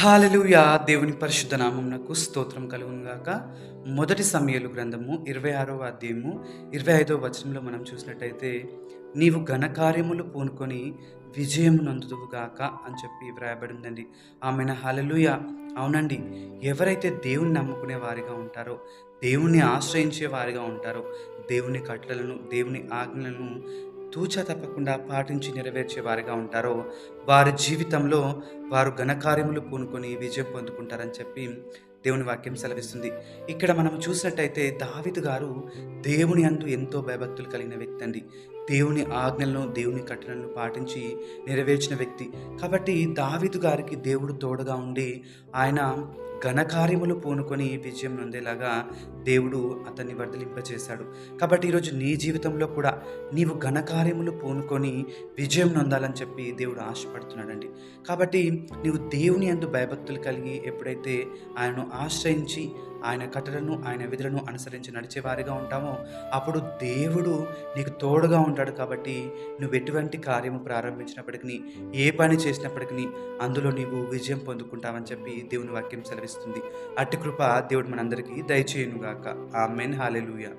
Hallelujah దేవుని పరిశుద్ధ నామమునకు స్తోత్రం కలుగునుగాక మొదటి సమయలు గ్రంథము ఇరవై ఆరవ అధ్యాయము ఇరవై ఐదవ వచనంలో మనం చూసినట్టయితే నీవు ఘనకార్యములు పూనుకొని విజయం గాక అని చెప్పి వ్రాయబడిందండి. ఆమెన హాలలుయ. అవునండి ఎవరైతే దేవుని నమ్ముకునే వారిగా ఉంటారో దేవుణ్ణి ఆశ్రయించే వారిగా ఉంటారో దేవుని కట్టలను దేవుని ఆజ్ఞలను తూచా తప్పకుండా పాటించి నెరవేర్చే వారిగా ఉంటారో వారి జీవితంలో వారు ఘనకార్యములు పూనుకొని విజయం పొందుకుంటారని చెప్పి దేవుని వాక్యం సెలవిస్తుంది. ఇక్కడ మనం చూసినట్టయితే దావిదు గారు దేవుని అందు ఎంతో భయభక్తులు కలిగిన వ్యక్తి అండి. దేవుని ఆజ్ఞలను దేవుని కట్టడలను పాటించి నెరవేర్చిన వ్యక్తి. కాబట్టి దావిదు గారికి దేవుడు తోడుగా ఉండి ఆయన ఘనకార్యములు పూనుకొని విజయం నొందేలాగా దేవుడు అతన్ని వర్ధలింపజేశాడు కాబట్టి ఈరోజు నీ జీవితంలో కూడా నీవు ఘనకార్యములు పూనుకొని విజయం నొందాలని చెప్పి దేవుడు ఆశపడుతున్నాడండి. కాబట్టి నీవు దేవుని అందు భయభక్తులు కలిగి ఎప్పుడైతే ఆయనను ఆశ్రయించి ఆయన కట్టడను ఆయన విధులను అనుసరించి నడిచేవారిగా ఉంటామో అప్పుడు దేవుడు నీకు తోడుగా ఉంటాడు. కాబట్టి నువ్వు ఎటువంటి కార్యము ప్రారంభించినప్పటికీ ఏ పని చేసినప్పటికీ అందులో నీవు విజయం పొందుకుంటావని చెప్పి దేవుని వాక్యం సెలవిస్తుంది. అట్టి కృప దేవుడు మనందరికీ దయచేయునుగాక. ఆ మెన్ హాలెలుయా